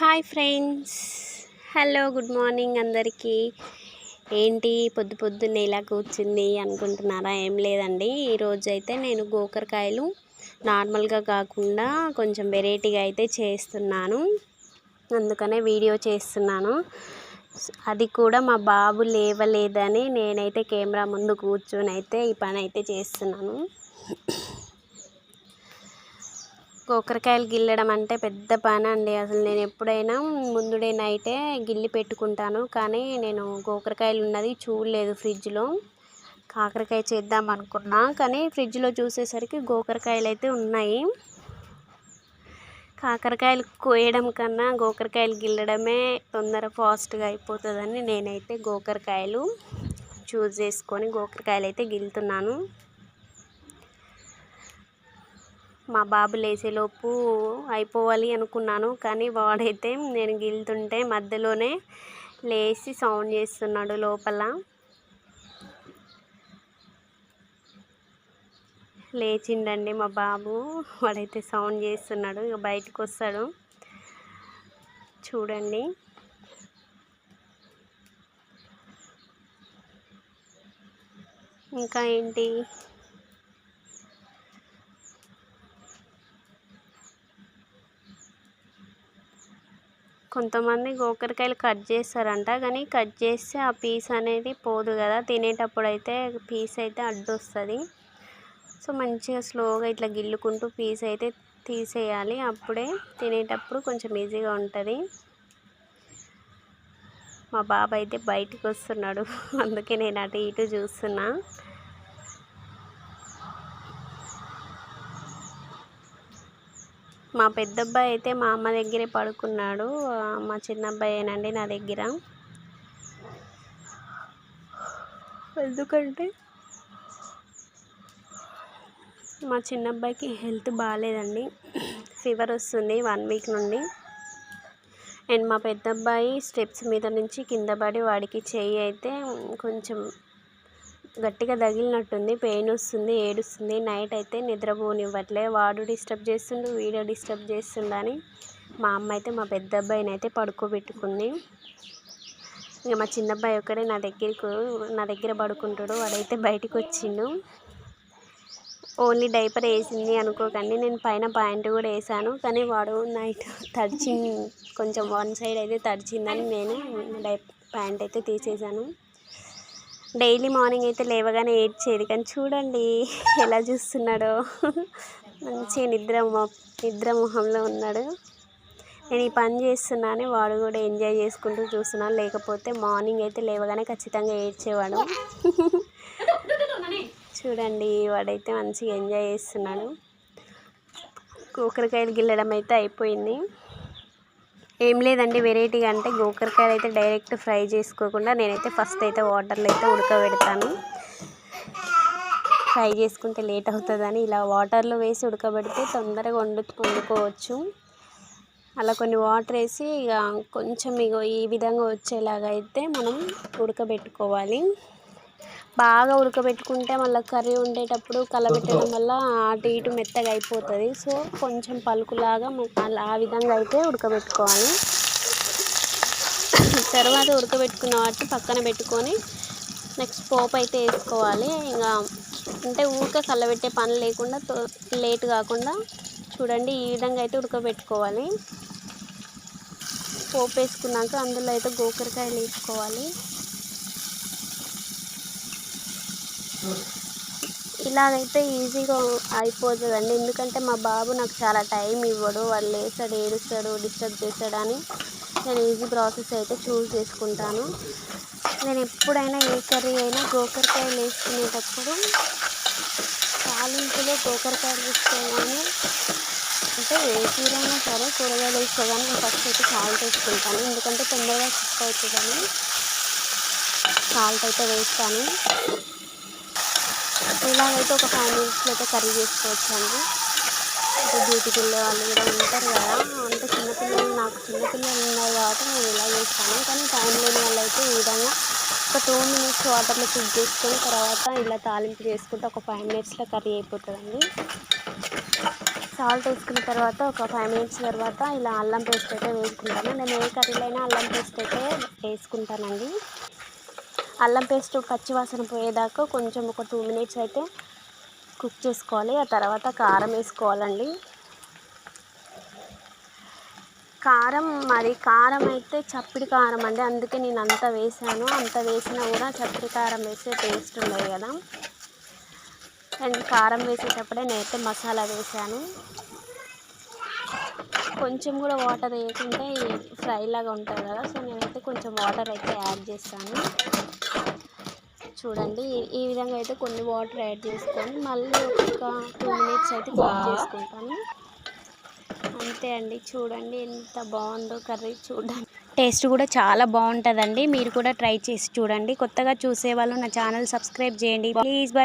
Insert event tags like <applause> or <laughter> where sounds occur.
Hi friends. Hello good morning అందరికీ. ఏంటి పొద్దు పొద్దున్నే ఇలా కూర్చుంది అనుకుంటున్నారా? ఏం లేదండి. ఈరోజు అయితే నేను గోకరకాయలు నార్మల్గా కాకుండా కొంచెం వెరైటీగా అయితే చేస్తున్నాను. అందుకనే వీడియో చేస్తున్నాను. అది కూడా మా బాబు లేవలేదని నేనైతే కెమెరా ముందు కూర్చొని అయితే ఈ పని అయితే చేస్తున్నాను. గోకరకాయలు గిల్లడం అంటే పెద్ద పని అండి. అసలు నేను ఎప్పుడైనా ముందుడే నైటే గిల్లి పెట్టుకుంటాను. కానీ నేను గోకరకాయలు ఉన్నది చూడలేదు ఫ్రిడ్జ్లో. కాకరకాయ చేద్దాం అనుకున్నా. కానీ ఫ్రిడ్జ్లో చూసేసరికి గోకరకాయలు అయితే ఉన్నాయి. కాకరకాయలు కోయడం కన్నా గోకరకాయలు గిల్లడమే తొందర ఫాస్ట్గా అయిపోతుందని నేనైతే గోకరకాయలు చూస్ చేసుకొని గోకరకాయలు అయితే గిల్లుతున్నాను. మా బాబు లేసేలోపు అయిపోవాలి అనుకున్నాను కానీ వాడైతే నేను గెలుతుంటే మధ్యలోనే లేచి సౌండ్ చేస్తున్నాడు లోపల. లేచిండండి మా బాబు వాడైతే సౌండ్ చేస్తున్నాడు ఇక బయటకు వస్తాడు చూడండి. ఇంకా ఏంటి? కొంతమంది గోకరకాయలు కట్ చేస్తారంట కానీ కట్ చేస్తే ఆ పీస్ అనేది పోదు కదా. తినేటప్పుడు అయితే పీస్ అయితే అడ్డు వస్తుంది సో మంచిగా స్లోగా ఇట్లా గిల్లుకుంటూ పీస్ అయితే తీసేయాలి. అప్పుడే తినేటప్పుడు కొంచెం ఈజీగా ఉంటుంది. మా బాబు అయితే బయటికి వస్తున్నాడు <laughs> అందుకే నేను అటు ఇటు చూస్తున్నా. మా పెద్ద అబ్బాయి అయితే మా అమ్మ దగ్గరే పడుకున్నాడు. మా చిన్న అబ్బాయి నా దగ్గర. ఎందుకంటే మా చిన్న అబ్బాయికి హెల్త్ బాగాలేదండి. ఫీవర్ వస్తుంది వన్ వీక్ నుండి. అండ్ మా పెద్ద అబ్బాయి స్టెప్స్ మీద నుంచి కింద పడి వాడికి చెయ్యి అయితే కొంచెం గట్టిగా తగిలినట్టుంది పెయిన్ వస్తుంది ఏడుస్తుంది. నైట్ అయితే నిద్రపోనివ్వట్లే. వాడు డిస్టర్బ్ చేస్తుండు వీడియో డిస్టర్బ్ చేస్తుండని మా అమ్మ అయితే మా పెద్ద అబ్బాయిని అయితే పడుకోబెట్టుకుంది. ఇక మా చిన్న అబ్బాయి ఒక్కడే నా దగ్గరకు నా దగ్గర పడుకుంటాడు. వాడైతే బయటకు వచ్చిండు. ఓన్లీ డైపర్ వేసింది అనుకోకండి. నేను పైన ప్యాంట్ కూడా వేసాను. కానీ వాడు నైట్ తడిచి కొంచెం వన్ సైడ్ అయితే తడిచిందని నేను డై ప్యాంట్ అయితే తీసేసాను. డైలీ మార్నింగ్ అయితే లేవగానే ఏడ్చేది. కానీ చూడండి ఎలా చూస్తున్నాడో. మంచి నిద్ర నిద్ర మొహంలో ఉన్నాడు. నేను ఈ పని చేస్తున్నాను వాడు కూడా ఎంజాయ్ చేసుకుంటూ చూస్తున్నాను లేకపోతే మార్నింగ్ అయితే లేవగానే ఖచ్చితంగా ఏడ్చేవాడు. చూడండి వాడైతే మంచిగా ఎంజాయ్ చేస్తున్నాడు. కూకరకాయలు గిల్లడం అయితే అయిపోయింది. ఏం లేదండి వెరైటీగా అంటే గోకరకాయలు అయితే డైరెక్ట్ ఫ్రై చేసుకోకుండా నేనైతే ఫస్ట్ అయితే వాటర్లో అయితే ఉడకబెడతాను. ఫ్రై చేసుకుంటే లేట్ అవుతుందని ఇలా వాటర్లో వేసి ఉడకబెడితే తొందరగా వండు వండుకోవచ్చు. అలా కొన్ని వాటర్ వేసి ఇక కొంచెం ఇగో ఈ విధంగా వచ్చేలాగా అయితే మనం ఉడకబెట్టుకోవాలి. బాగా ఉడకబెట్టుకుంటే మళ్ళీ కర్రీ ఉండేటప్పుడు కలబెట్టడం వల్ల అటు ఇటు మెత్తగా అయిపోతుంది. సో కొంచెం పలుకులాగా అలా ఆ విధంగా అయితే ఉడకబెట్టుకోవాలి. తర్వాత ఉడకబెట్టుకున్న వాటిని పక్కన పెట్టుకొని నెక్స్ట్ పోపు అయితే వేసుకోవాలి. ఇంకా అంటే ఊరికే కలబెట్టే పని లేకుండా లేట్ కాకుండా చూడండి ఈ విధంగా అయితే ఉడకబెట్టుకోవాలి. పోపు వేసుకున్నాక అందులో అయితే గోకరకాయలు వేసుకోవాలి. ఇలాగైతే ఈజీగా అయిపోతుందండి. ఎందుకంటే మా బాబు నాకు చాలా టైం ఇవ్వడు. వాళ్ళు లేస్తాడు ఏడుస్తాడు డిస్టర్బ్ చేస్తాడని నేను ఈజీ ప్రాసెస్ అయితే చూస్ చేసుకుంటాను. నేను ఎప్పుడైనా ఏ కర్రీ అయినా గోకరకాయలు వేసుకునేటప్పుడు తాలింపులో గోకరకాయలు వేసుకోగానే అంటే ఏ కూరైనా సరే కూరగాయలు వేసుకోగానే నేను ఫస్ట్ అయితే సాల్ట్ వేసుకుంటాను. ఎందుకంటే తొందరగా కుక్ అవుతుందని సాల్ట్ అయితే వేస్తాను. ఇలాగైతే ఒక ఫైవ్ మినిట్స్లో అయితే కర్రీ చేసుకోవచ్చు అండి అంటే డ్యూటీకి వెళ్ళే వాళ్ళు కూడా ఉంటారు కదా. అంటే చిన్నపిల్లలు నాకు చిన్నపిల్లలు ఉన్నారు కాబట్టి నేను ఇలా చేస్తాను. కానీ టైం లేని వాళ్ళు అయితే ఈ విధంగా ఒక టూ మినిట్స్ వాటర్లో కుక్ చేసుకుని తర్వాత ఇలా తాలింపు చేసుకుంటే ఒక ఫైవ్ మినిట్స్లో కర్రీ అయిపోతుందండి. సాల్ట్ వేసుకున్న తర్వాత ఒక ఫైవ్ మినిట్స్ తర్వాత ఇలా అల్లం పేస్ట్ అయితే వేసుకుంటాను. నేను ఏ కర్రీలో అయినా అల్లం పేస్ట్ అయితే వేసుకుంటానండి. అల్లం పేస్ట్ పచ్చివాసన పోయేదాకా కొంచెం ఒక టూ మినిట్స్ అయితే కుక్ చేసుకోవాలి. ఆ తర్వాత కారం వేసుకోవాలండి. కారం మరి కారం అయితే చప్పిడి కారం అండి. అందుకే నేను అంత వేసాను. అంత వేసినా కూడా చప్పిడి కారం వేసే టేస్ట్ ఉండదు కదా. అండ్ కారం వేసేటప్పుడే నేనైతే మసాలా వేసాను. కొంచెం కూడా వాటర్ వేయకుంటే ఫ్రై లాగా ఉంటుంది కదా సో నేనైతే కొంచెం వాటర్ అయితే యాడ్ చేస్తాను. చూడండి ఈ విధంగా అయితే కొన్ని వాటర్ యాడ్ చేసుకొని మళ్ళీ ఒక టూ మినిట్స్ అయితే కుక్ చేసుకుంటాను. అంతే అండి చూడండి ఎంత బాగుందో కర్రీ చూడండి. టేస్ట్ కూడా చాలా బాగుంటుందండి. మీరు కూడా ట్రై చేసి చూడండి. కొత్తగా చూసే వాళ్ళు నా ఛానల్ సబ్స్క్రైబ్ చేయండి. Please bye.